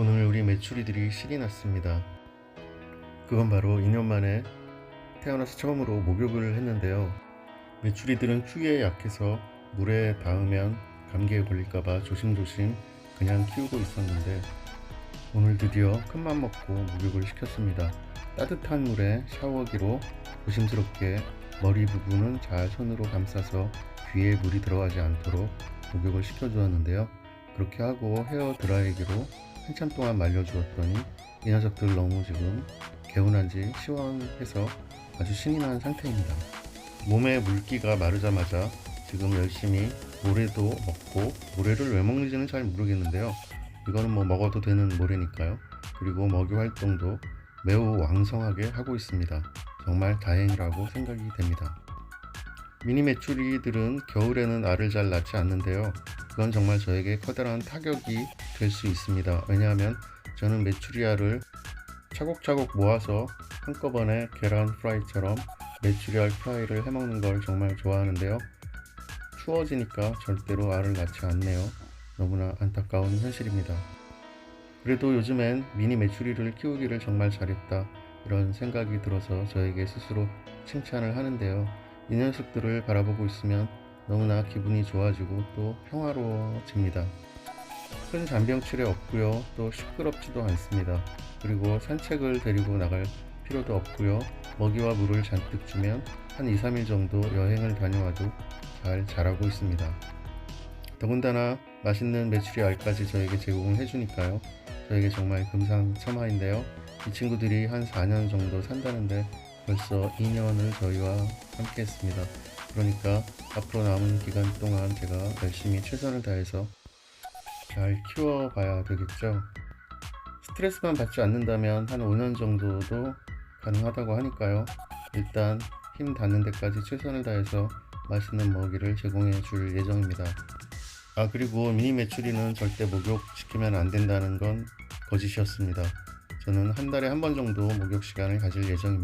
오늘 우리 메추리들이 실이 났습니다. 그건 바로 2년 만에 태어나서 처음으로 목욕을 했는데요. 메추리들은 추위에 약해서 물에 닿으면 감기에 걸릴까봐 조심조심 그냥 키우고 있었는데 오늘 드디어 큰맘 먹고 목욕을 시켰습니다. 따뜻한 물에 샤워기로 조심스럽게 머리 부분은 잘 손으로 감싸서 귀에 물이 들어가지 않도록 목욕을 시켜주었는데요. 그렇게 하고 헤어 드라이기로 한참 동안 말려주었더니 이 녀석들 너무 지금 개운한지 시원해서 아주 신이 난 상태입니다. 몸에 물기가 마르자마자 지금 열심히 모래도 먹고 모래를 왜 먹는지는 잘 모르겠는데요. 이거는 뭐 먹어도 되는 모래니까요. 그리고 먹이 활동도 매우 왕성하게 하고 있습니다. 정말 다행이라고 생각이 됩니다. 미니 메추리들은 겨울에는 알을 잘 낳지 않는데요. 그건 정말 저에게 커다란 타격이 될 수 있습니다. 왜냐하면 저는 메추리알을 차곡차곡 모아서 한꺼번에 계란 프라이처럼 메추리알 프라이를 해먹는 걸 정말 좋아하는데요. 추워지니까 절대로 알을 낳지 않네요. 너무나 안타까운 현실입니다. 그래도 요즘엔 미니 메추리를 키우기를 정말 잘했다. 이런 생각이 들어서 저에게 스스로 칭찬을 하는데요. 이 녀석들을 바라보고 있으면 너무나 기분이 좋아지고 또 평화로워집니다. 큰 잔병치레 없고요. 또 시끄럽지도 않습니다. 그리고 산책을 데리고 나갈 필요도 없고요. 먹이와 물을 잔뜩 주면 한 2, 3일 정도 여행을 다녀와도 잘 자라고 있습니다. 더군다나 맛있는 메추리 알까지 저에게 제공을 해주니까요. 저에게 정말 금상첨화인데요. 이 친구들이 한 4년 정도 산다는데 벌써 2년을 저희와 함께 했습니다. 그러니까 앞으로 남은 기간 동안 제가 열심히 최선을 다해서 잘 키워봐야 되겠죠. 스트레스만 받지 않는다면 한 5년 정도도 가능하다고 하니까요. 일단 힘 닿는 데까지 최선을 다해서 맛있는 먹이를 제공해 줄 예정입니다. 아 그리고 미니 메추리는 절대 목욕시키면 안 된다는 건 거짓이었습니다. 저는 한 달에 한 번 정도 목욕 시간을 가질 예정입니다.